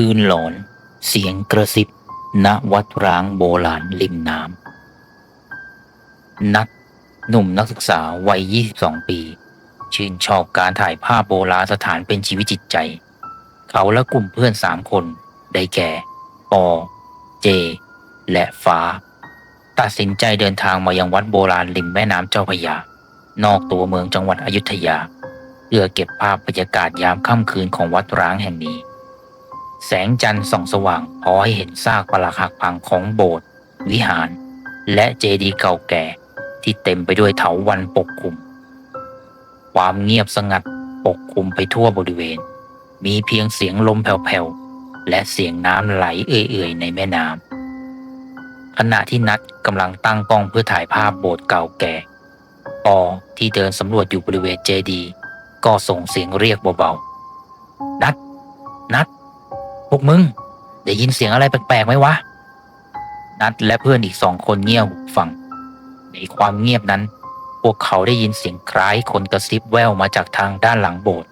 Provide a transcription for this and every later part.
คืนหลอน เสียงกระซิบ ณวัดร้างโบราณริมน้ำ นัดหนุ่มนักศึกษาวัย 22 ปี ชื่นชอบการถ่ายภาพโบราณสถานเป็นชีวิตจิตใจ เขาและกลุ่มเพื่อนสามคน ได้แก่ ปอ เจ และฟ้า ตัดสินใจเดินทางมายังวัดโบราณริมแม่น้ำเจ้าพยา นอกตัวเมืองจังหวัดอยุธยา เพื่อเก็บภาพบรรยากาศยามค่ำคืนของวัดร้างแห่งนี้ แสงจันทร์ส่องสว่างพอให้เห็นซากปรักหักพังของโบสถ์วิหาร และเจดีย์เก่าแก่ที่เต็มไปด้วยเถาวัลย์ปกคลุม ความเงียบสงัดปกคลุมไปทั่วบริเวณ มีเพียงเสียงลมแผ่วๆ และเสียงน้ำไหลเอื่อยๆ ในแม่น้ำขณะที่นัดกำลังตั้งกล้องเพื่อถ่ายภาพโบสถ์เก่าแก่ปอที่เดินสำรวจอยู่บริเวณเจดีย์ก็ส่งเสียงเรียกเบาๆ นัด นัด พวกมึง ได้ยินเสียงอะไรแปลกๆไหมวะ นัดและเพื่อนอีกสองคนเงี่ยหูฟัง ในความเงียบนั้น พวกเขาได้ยินเสียงคล้ายคนกระซิบแววมาจากทางด้านหลังโบสถ์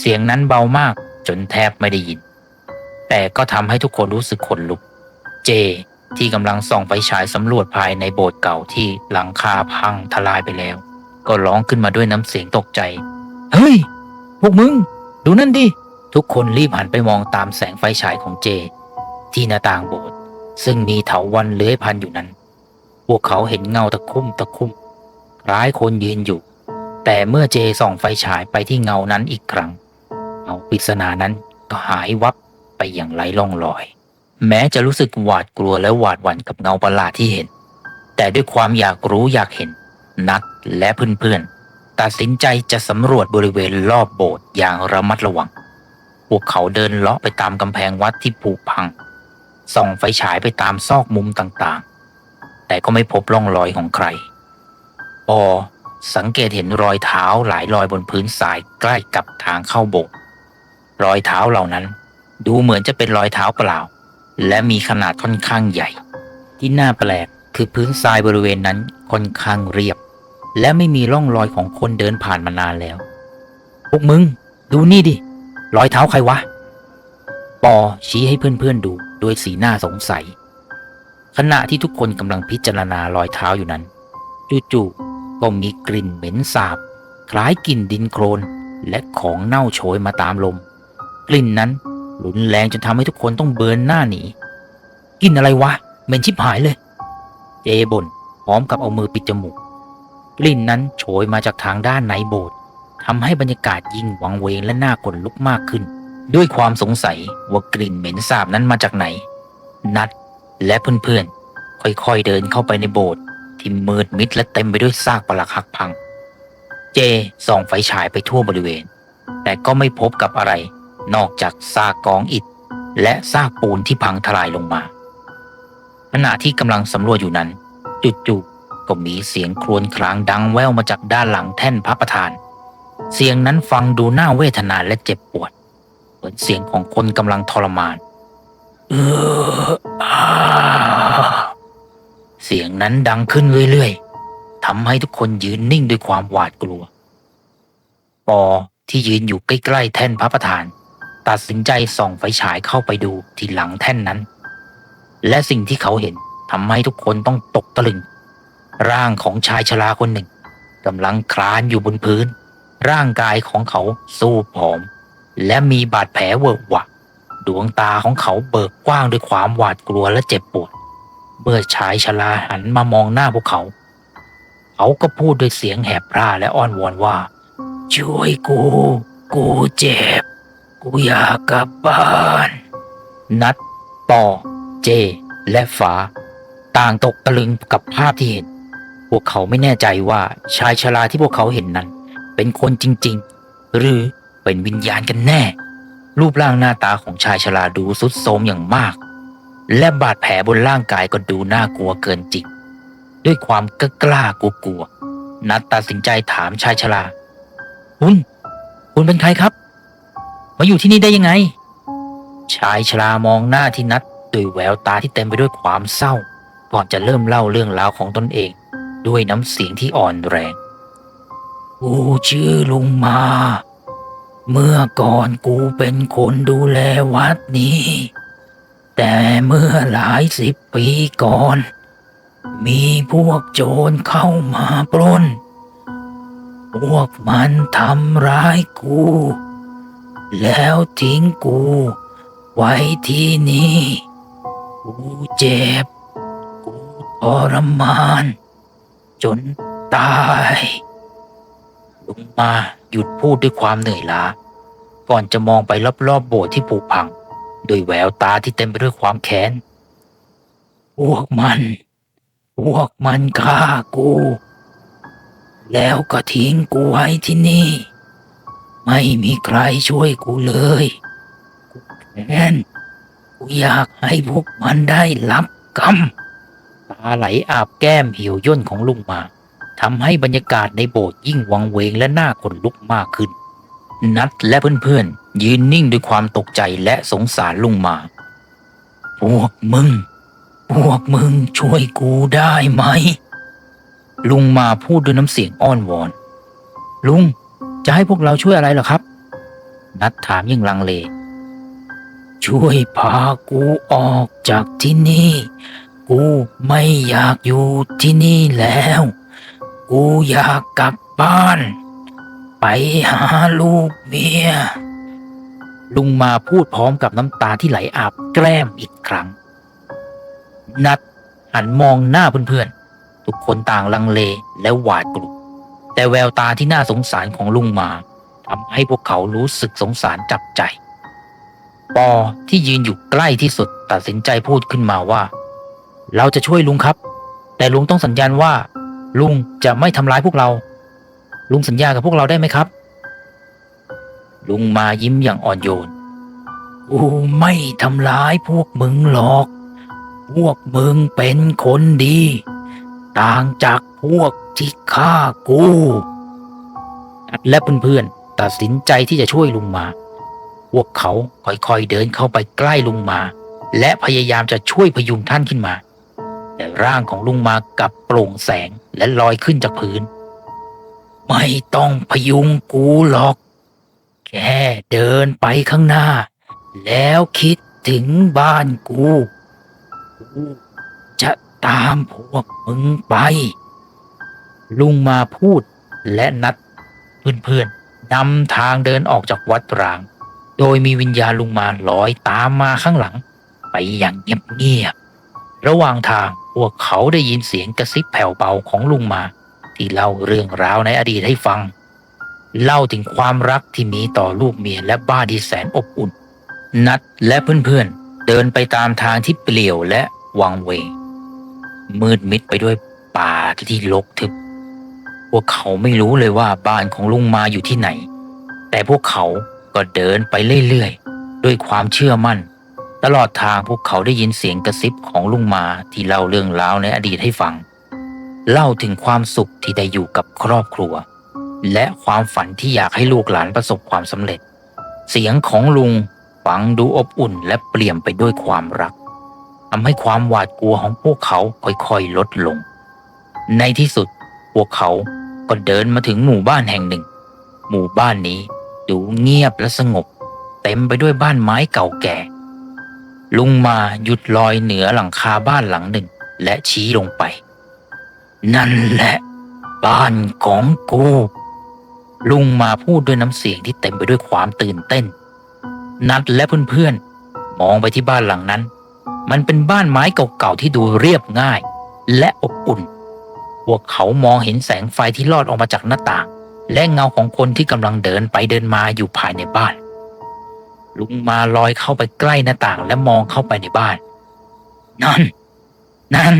เสียงนั้นเบามากจนแทบไม่ได้ยิน แต่ก็ทำให้ทุกคนรู้สึกขนลุก เจที่กำลังส่องไฟฉายสำรวจภายในโบสถ์เก่าที่หลังคาพังทลายไปแล้ว ก็ร้องขึ้นมาด้วยน้ำเสียงตกใจ เฮ้ย พวกมึง ดูนั่นดิ ทุกคนรีบหันไปมองตามแสงไฟฉายของเจ ที่หน้าต่างโบสถ์ซึ่งมีเถาวันเลื้อยพันอยู่นั้น พวกเขาเห็นเงาตะคุ่มตะคุ่มคล้ายคนยืนอยู่ แต่เมื่อเจส่องไฟฉายไปที่เงานั้นอีกครั้งเงาปริศนานั้นก็หายวับไปอย่างไร้ร่องรอย แม้จะรู้สึกหวาดกลัวและหวาดหวั่นกับเงาประหลาดที่เห็น แต่ด้วยความอยากรู้อยากเห็น นัดและเพื่อนๆตัดสินใจจะสำรวจบริเวณรอบโบสถ์อย่างระมัดระวัง พวกเขาเดินเลาะไปตามกำแพงวัดที่ผุพัง ส่องไฟฉายไปตามซอกมุมต่างๆ แต่ก็ไม่พบร่องรอยของใครปอสังเกตเห็นรอยเท้าหลายรอยบนพื้นทรายใกล้กับทางเข้าโบสถ์รอยเท้าเหล่านั้น ดูเหมือนจะเป็นรอยเท้าเปล่า และมีขนาดค่อนข้างใหญ่ ที่น่าแปลกคือพื้นทรายบริเวณนั้นค่อนข้างเรียบ และไม่มีร่องรอยของคนเดินผ่านมานานแล้ว พวกมึง ดูนี่ดิ รอยเท้าใครวะ ปอชี้ให้เพื่อนๆดูด้วยสีหน้าสงสัย ขณะที่ทุกคนกำลังพิจารณารอยเท้าอยู่นั้น จู่ๆก็มีกลิ่นเหม็นสาบ คล้ายกลิ่นดินโคลนและของเน่าโชยมาตามลม กลิ่นนั้นรุนแรงจนทำให้ทุกคนต้องเบินหน้าหนีกลิ่นอะไรวะเหม็นชิบหายเลย เจบ่นพร้อมกับเอามือปิดจมูกกลิ่นนั้นโชยมาจากทางด้านในโบสถ์ ทำให้บรรยากาศยิ่งวังเวงและน่าขนลุกมากขึ้น ด้วยความสงสัยว่ากลิ่นเหม็นสาบนั้นมาจากไหน นัดและเพื่อนๆ ค่อยๆเดินเข้าไปในโบสถ์ที่มืดมิดและเต็มไปด้วยซากปรักหักพัง เจส่องไฟฉายไปทั่วบริเวณ แต่ก็ไม่พบกับอะไร นอกจากซากกองอิฐ และซากปูนที่พังทลายลงมาขณะที่กำลังสำรวจอยู่นั้นจู่ๆก็มีเสียงครวญครางดังแว่วมาจากด้านหลังแท่นพระประธาน เสียงนั้นฟังดูน่าเวทนาและเจ็บปวด เหมือนเสียงของคนกำลังทรมานเออเสียงนั้นดังขึ้นเรื่อยๆทำให้ทุกคนยืนนิ่งด้วยความหวาดกลัว ปอที่ยืนอยู่ใกล้ๆแท่นพระประธาน ตัดสินใจส่องไฟฉายเข้าไปดูที่หลังแท่นนั้น และสิ่งที่เขาเห็นทำให้ทุกคนต้องตกตะลึง ร่างของชายชราคนหนึ่งกำลังคลานอยู่บนพื้น ร่างกายของเขาสู้ผอม และมีบาดแผลเวอะหวะ ดวงตาของเขาเบิกกว้างด้วยความหวาดกลัวและเจ็บปวด เมื่อชายชราหันมามองหน้าพวกเขา เขาก็พูดด้วยเสียงแหบพร่าและอ้อนวอนว่า ช่วยกู กูเจ็บ กูอยากกลับบ้าน นัดปอเจ และฟ้าต่างตกตะลึงกับภาพที่เห็น พวกเขาไม่แน่ใจว่าชายชราที่พวกเขาเห็นนั้น เป็นคนจริง ๆ หรือเป็นวิญญาณกันแน่ รูปร่างหน้าตาของชายชราดูสุดโทรมอย่างมาก และบาดแผลบนร่างกายก็ดูน่ากลัวเกินจริง ด้วยความกล้ากล้ากลัวกลัวๆนัดตัดสินใจถามชายชราคุณคุณเป็นใครครับ มาอยู่ที่นี่ได้ยังไง ชายชรามองหน้าที่นัดด้วยแววตาที่เต็มไปด้วยความเศร้า ก่อนจะเริ่มเล่าเรื่องราวของตนเอง ด้วยน้ำเสียงที่อ่อนแรง กูชื่อลุงมา เมื่อก่อนกูเป็นคนดูแลวัดนี้ แต่เมื่อหลายสิบปีก่อน มีพวกโจรเข้ามาปล้น พวกมันทำร้ายกู แล้วทิ้งกู ไว้ที่นี่ กูเจ็บ กูทรมาน จนตาย ลุงมาหยุดพูดด้วยความเหนื่อยล้า ก่อนจะมองไปรอบๆโบสถ์ที่ผุพัง โดยแววตาที่เต็มไปด้วยความแค้น พวกมัน พวกมันฆ่ากู แล้วก็ทิ้งกูไว้ที่นี่ ไม่มีใครช่วยกูเลยกูแค้นกูอยากให้พวกมันได้รับกรรม ตาไหลอาบแก้มเหี่ยวย่นของลุงมา ทำให้บรรยากาศในโบสถ์ยิ่งวังเวงและน่าขนลุกมากขึ้น นัดและเพื่อนๆ ยืนนิ่งด้วยความตกใจและสงสารลุงมา พวกมึง พวกมึงช่วยกูได้ไหม ลุงมาพูดด้วยน้ำเสียงอ้อนวอน ลุง จะให้พวกเราช่วยอะไรหรอครับ นัดถามยังลังเล ช่วยพากูออกจากที่นี่ กูไม่อยากอยู่ที่นี่แล้ว กูอยากกลับบ้าน ไปหาลูกเมีย ลุงมาพูดพร้อมกับน้ำตาที่ไหลอาบแกล้มอีกครั้ง นัดหันมองหน้าเพื่อนๆ ทุกคนต่างลังเลและหวาดกลัวแต่แววตาที่น่าสงสารของลุงมาทำให้พวกเขารู้สึกสงสารจับใจ ปอที่ยืนอยู่ใกล้ที่สุดตัดสินใจพูดขึ้นมาว่า เราจะช่วยลุงครับ แต่ลุงต้องสัญญาณว่า ลุงจะไม่ทำร้ายพวกเรา ลุงสัญญากับพวกเราได้ไหมครับ ลุงมายิ้มอย่างอ่อนโยนกูไม่ทำร้ายพวกมึงหรอก พวกมึงเป็นคนดี ต่างจากพวกที่ฆ่ากูและเพื่อนๆตัดสินใจที่จะช่วยลุงมา พวกเขาค่อยๆเดินเข้าไปใกล้ลุงมา และพยายามจะช่วยพยุงท่านขึ้นมา แต่ร่างของลุงมากับโปร่งแสง และลอยขึ้นจากพื้น ไม่ต้องพยุงกูหรอก แค่เดินไปข้างหน้า แล้วคิดถึงบ้านกูกูจะตามพวกมึงไป ลุงมาพูดและนัดเพื่อนๆนำทางเดินออกจากวัดร้าง โดยมีวิญญาณลุงมาลอยตามมาข้างหลัง ไปอย่างเงียบๆระหว่างทาง พวกเขาได้ยินเสียงกระซิบแผ่วเบาของลุงมา ที่เล่าเรื่องราวในอดีตให้ฟัง เล่าถึงความรักที่มีต่อลูกเมียและบ้านที่แสนอบอุ่น นัดและเพื่อนๆเดินไปตามทางที่เปลี่ยวและวังเวงมืดมิดไปด้วยป่าที่รกทึบ พวกเขาไม่รู้เลยว่าบ้านของลุงมาอยู่ที่ไหน แต่พวกเขาก็เดินไปเรื่อยๆ ด้วยความเชื่อมั่น ตลอดทางพวกเขาได้ยินเสียงกระซิบของลุงมาที่เล่าเรื่องราวในอดีตให้ฟัง เล่าถึงความสุขที่ได้อยู่กับครอบครัว และความฝันที่อยากให้ลูกหลานประสบความสำเร็จ เสียงของลุงฟังดูอบอุ่นและเปลี่ยนไปด้วยความรักทำให้ความหวาดกลัวของพวกเขาค่อยๆลดลง ในที่สุดพวกเขาก็เดินมาถึงหมู่บ้านแห่งหนึ่ง หมู่บ้านนี้ดูเงียบและสงบ เต็มไปด้วยบ้านไม้เก่าแก่ ลุงมาหยุดลอยเหนือหลังคาบ้านหลังหนึ่ง และชี้ลงไป นั่นแหละ บ้านของกู ลุงมาพูดด้วยน้ำเสียงที่เต็มไปด้วยความตื่นเต้น นัดและเพื่อนๆ มองไปที่บ้านหลังนั้น มันเป็นบ้านไม้เก่าๆที่ดูเรียบง่าย และอบอุ่น พวกเขามองเห็นแสงไฟที่ลอดออกมาจากหน้าต่าง และเงาของคนที่กำลังเดินไปเดินมาอยู่ภายในบ้าน ลุงมาลอยเข้าไปใกล้หน้าต่างและมองเข้าไปในบ้าน นั่น นั่น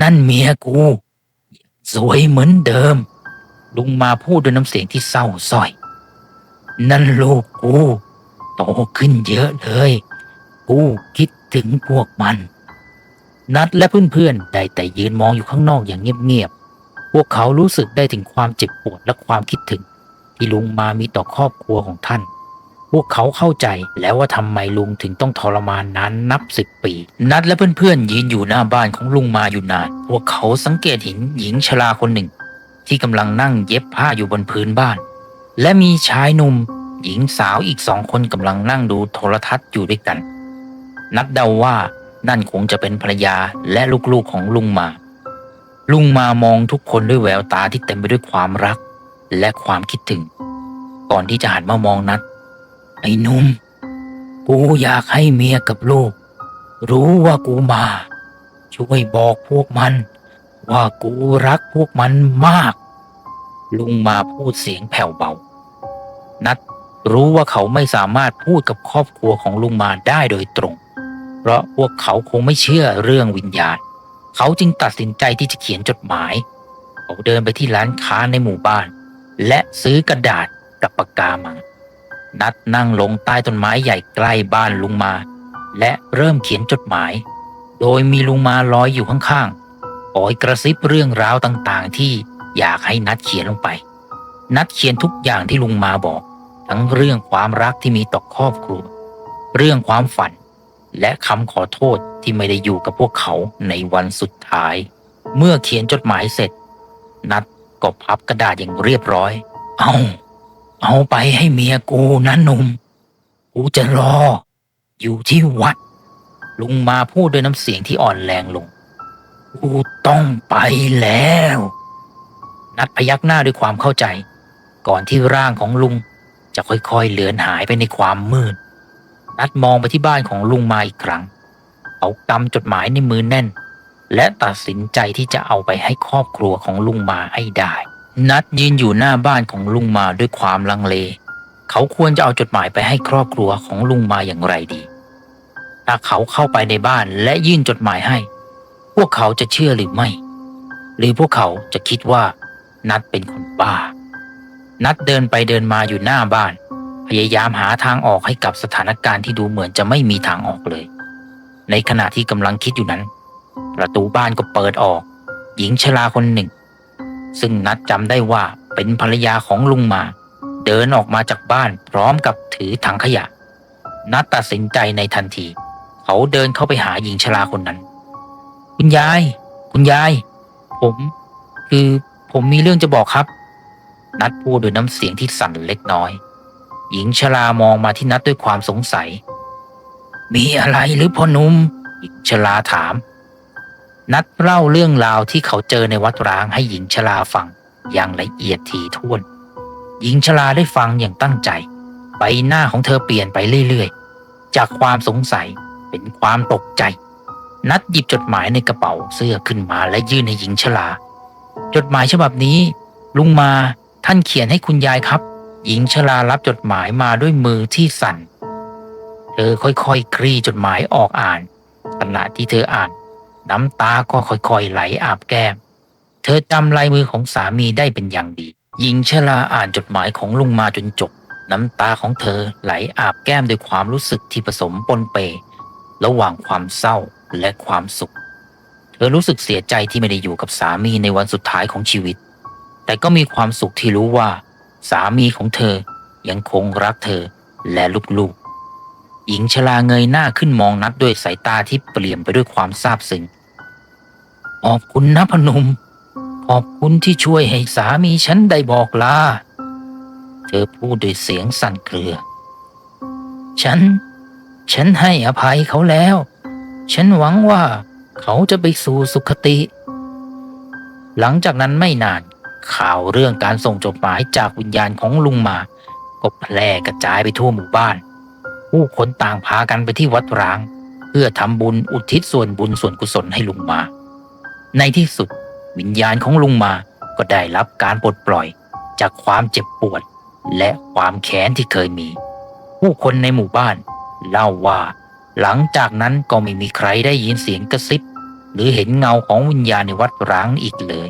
นั่นเมียกู สวยเหมือนเดิม ลุงมาพูดด้วยน้ำเสียงที่เศร้าส้อย นั่นลูกกู โตขึ้นเยอะเลย กูคิดถึงพวกมัน นัดและเพื่อนๆได้แต่ยืนมองอยู่ข้างนอกอย่างเงียบๆ พวกเขารู้สึกได้ถึงความเจ็บปวดและความคิดถึง ที่ลุงมามีต่อครอบครัวของท่าน พวกเขาเข้าใจแล้วว่าทำไมลุงถึงต้องทรมานนานนับสิบปี นัดและเพื่อนๆยืนอยู่หน้าบ้านของลุงมาอยู่นาน พวกเขาสังเกตเห็นหญิงชราคนหนึ่ง ที่กำลังนั่งเย็บผ้าอยู่บนพื้นบ้าน และมีชายหนุ่มหญิงสาวอีกสองคนกำลังนั่งดูโทรทัศน์อยู่ด้วยกัน นัดเดาว่านั่นคงจะเป็นภรรยาและลูกๆของลุงมา ลุงมามองทุกคนด้วยแววตาที่เต็มไปด้วยความรัก และความคิดถึง ก่อนที่จะหันมามองนัด ไอ้หนุ่ม กูอยากให้เมียกับลูก รู้ว่ากูมา ช่วยบอกพวกมัน ว่ากูรักพวกมันมาก ลุงมาพูดเสียงแผ่วเบา นัดรู้ว่าเขาไม่สามารถพูดกับครอบครัวของลุงมาได้โดยตรง เพราะพวกเขาคงไม่เชื่อเรื่องวิญญาณ เขาจึงตัดสินใจที่จะเขียนจดหมาย เขาเดินไปที่ร้านค้าในหมู่บ้าน และซื้อกระดาษกับปากกามา นัดนั่งลงใต้ต้นไม้ใหญ่ใกล้บ้านลุงมา และเริ่มเขียนจดหมาย โดยมีลุงมาลอยอยู่ข้างๆคอยกระซิบเรื่องราวต่างๆ ที่อยากให้นัดเขียนลงไป นัดเขียนทุกอย่างที่ลุงมาบอก ทั้งเรื่องความรักที่มีต่อครอบครัว เรื่องความฝัน และคำขอโทษที่ไม่ได้อยู่กับพวกเขาในวันสุดท้าย เมื่อเขียนจดหมายเสร็จ นัดก็พับกระดาษอย่างเรียบร้อย เอา เอาไปให้เมียกูนะหนุ่ม กูจะรอ อยู่ที่วัด ลุงมาพูดด้วยน้ำเสียงที่อ่อนแรงลง กูต้องไปแล้ว นัดพยักหน้าด้วยความเข้าใจ ก่อนที่ร่างของลุงจะค่อยๆเลือนหายไปในความมืด นัดมองไปที่บ้านของลุงมาอีกครั้ง เขากำจดหมายในมือแน่น และตัดสินใจที่จะเอาไปให้ครอบครัวของลุงมาให้ได้ นัดยืนอยู่หน้าบ้านของลุงมาด้วยความลังเล เขาควรจะเอาจดหมายไปให้ครอบครัวของลุงมาอย่างไรดี ถ้าเขาเข้าไปในบ้านและยื่นจดหมายให้ พวกเขาจะเชื่อหรือไม่ หรือพวกเขาจะคิดว่า นัดเป็นคนบ้า นัดเดินไปเดินมาอยู่หน้าบ้าน พยายามหาทางออกให้กับสถานการณ์ที่ดูเหมือนจะไม่มีทางออกเลย ในขณะที่กำลังคิดอยู่นั้น ประตูบ้านก็เปิดออก หญิงชราคนหนึ่ง ซึ่งนัดจำได้ว่าเป็นภรรยาของลุงมา เดินออกมาจากบ้านพร้อมกับถือถังขยะ นัดตัดสินใจในทันที เขาเดินเข้าไปหาหญิงชราคนนั้น คุณยาย คุณยาย ผม คือผมมีเรื่องจะบอกครับ นัดพูดด้วยน้ำเสียงที่สั่นเล็กน้อย หญิงชรามองมาที่นัดด้วยความสงสัย มีอะไรหรือพ่อนุ่มหญิงชราถาม นัดเล่าเรื่องราวที่เขาเจอในวัดร้างให้หญิงชราฟังอย่างละเอียดถี่ถ้วน หญิงชราได้ฟังอย่างตั้งใจ ใบหน้าของเธอเปลี่ยนไปเรื่อยๆ จากความสงสัยเป็นความตกใจ นัดหยิบจดหมายในกระเป๋าเสื้อขึ้นมาและยื่นให้หญิงชรา จดหมายฉบับนี้ ลุงมาท่านเขียนให้คุณยายครับ หญิงชรารับจดหมายมาด้วยมือที่สั่น เธอค่อยๆคลี่จดหมายออกอ่านขณะที่เธออ่าน น้ำตาก็ค่อยๆไหลอาบแก้ม เธอจำลายมือของสามีได้เป็นอย่างดี หญิงชราอ่านจดหมายของลุงมาจนจบ น้ำตาของเธอไหลอาบแก้มด้วยความรู้สึกที่ผสมปนเป ระหว่างความเศร้าและความสุข เธอรู้สึกเสียใจที่ไม่ได้อยู่กับสามีในวันสุดท้ายของชีวิต แต่ก็มีความสุขที่รู้ว่า สามีของเธอยังคงรักเธอและลูกๆ หญิงชราเงยหน้าขึ้นมองนัดด้วยสายตาที่เปลี่ยนไปด้วยความซาบซึ้งขอบคุณนะพนมขอบคุณที่ช่วยให้สามีฉันได้บอกลา เธอพูดด้วยเสียงสั่นเครือ ฉัน ฉันให้อภัยเขาแล้ว ฉันหวังว่าเขาจะไปสู่สุคติ หลังจากนั้นไม่นาน ข่าวเรื่องการส่งจดหมายจากวิญญาณของลุงมา ก็แพร่กระจายไปทั่วหมู่บ้าน ผู้คนต่างพากันไปที่วัดร้าง เพื่อทำบุญอุทิศส่วนบุญส่วนกุศลให้ลุงมา ในที่สุดวิญญาณของลุงมาก็ได้รับการปลดปล่อยจากความเจ็บปวดและความแค้นที่เคยมี ผู้คนในหมู่บ้าน เล่าว่า หลังจากนั้นก็ไม่มีใครได้ยินเสียงกระซิบ หรือเห็นเงาของวิญญาณในวัดร้างอีกเลย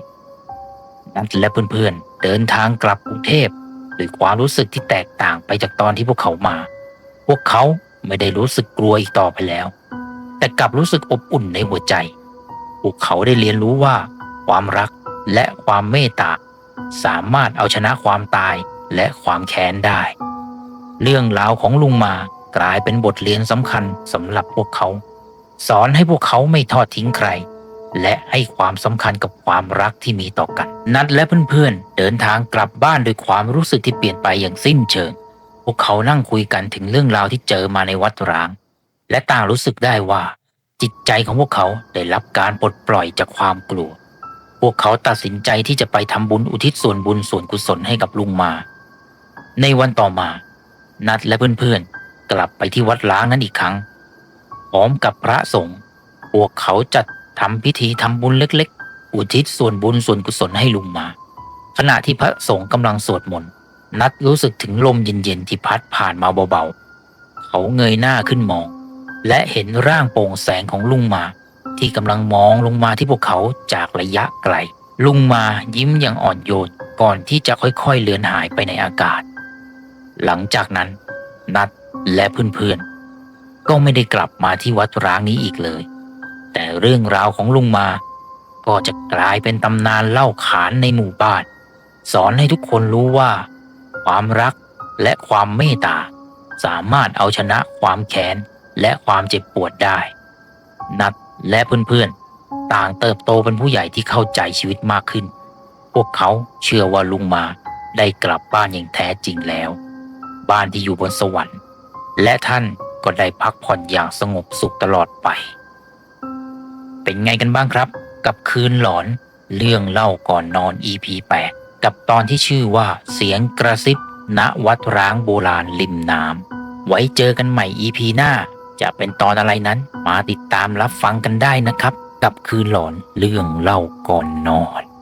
นัทและเพื่อนๆเดินทางกลับกรุงเทพด้วยความรู้สึกที่แตกต่างไปจากตอนที่พวกเขามา พวกเขาไม่ได้รู้สึกกลัวอีกต่อไปแล้ว แต่กลับรู้สึกอบอุ่นในหัวใจ พวกเขาได้เรียนรู้ว่า ความรักและความเมตตาสามารถเอาชนะความตายและความแค้นได้ เรื่องราวของลุงมากลายเป็นบทเรียนสำคัญสำหรับพวกเขา สอนให้พวกเขาไม่ทอดทิ้งใคร และให้ความสำคัญกับความรักที่มีต่อกัน นัดและเพื่อนๆเดินทางกลับบ้านด้วยความรู้สึกที่เปลี่ยนไปอย่างสิ้นเชิง พวกเขานั่งคุยกันถึงเรื่องราวที่เจอมาในวัดร้าง และต่างรู้สึกได้ว่า จิตใจของพวกเขาได้รับการปลดปล่อยจากความกลัว พวกเขาตัดสินใจที่จะไปทำบุญอุทิศส่วนบุญส่วนกุศลให้กับลุงมา ในวันต่อมา นัดและเพื่อนๆ กลับไปที่วัดล้างนั้นอีกครั้ง พร้อมกับพระสงฆ์พวกเขาจัดทำพิธีทำบุญเล็กๆ อุทิศส่วนบุญส่วนกุศลให้ลุงมา ขณะที่พระสงฆ์กำลังสวดมนต์ นัดรู้สึกถึงลมเย็นๆที่พัดผ่านมาเบาๆ เขาเงยหน้าขึ้นมอง และเห็นร่างโปร่งแสงของลุงมา ที่กำลังมองลงมาที่พวกเขาจากระยะไกล ลุงมายิ้มอย่างอ่อนโยนก่อนที่จะค่อยๆเลือนหายไปในอากาศ หลังจากนั้น นัดและเพื่อนๆ ก็ไม่ได้กลับมาที่วัดร้างนี้อีกเลย แต่เรื่องราวของลุงมา ก็จะกลายเป็นตำนานเล่าขานในหมู่บ้าน สอนให้ทุกคนรู้ว่า ความรักและความเมตตา สามารถเอาชนะความแค้นและความเจ็บปวดได้ นัดและเพื่อนๆ ต่างเติบโตเป็นผู้ใหญ่ที่เข้าใจชีวิตมากขึ้น พวกเขาเชื่อว่าลุงมาได้กลับบ้านอย่างแท้จริงแล้ว บ้านที่อยู่บนสวรรค์ และท่านก็ได้พักผ่อนอย่างสงบสุขตลอดไป เป็นไงกันบ้างครับ กับคืนหลอนเรื่องเล่าก่อนนอน EP 8 กับตอนที่ชื่อว่าเสียงกระซิบ ณวัดร้างโบราณริมน้ำไว้เจอกันใหม่ EP หน้า จะเป็นตอนอะไรนั้นมาติดตามรับฟังกันได้นะครับ กับคืนหลอนเรื่องเล่าก่อนนอน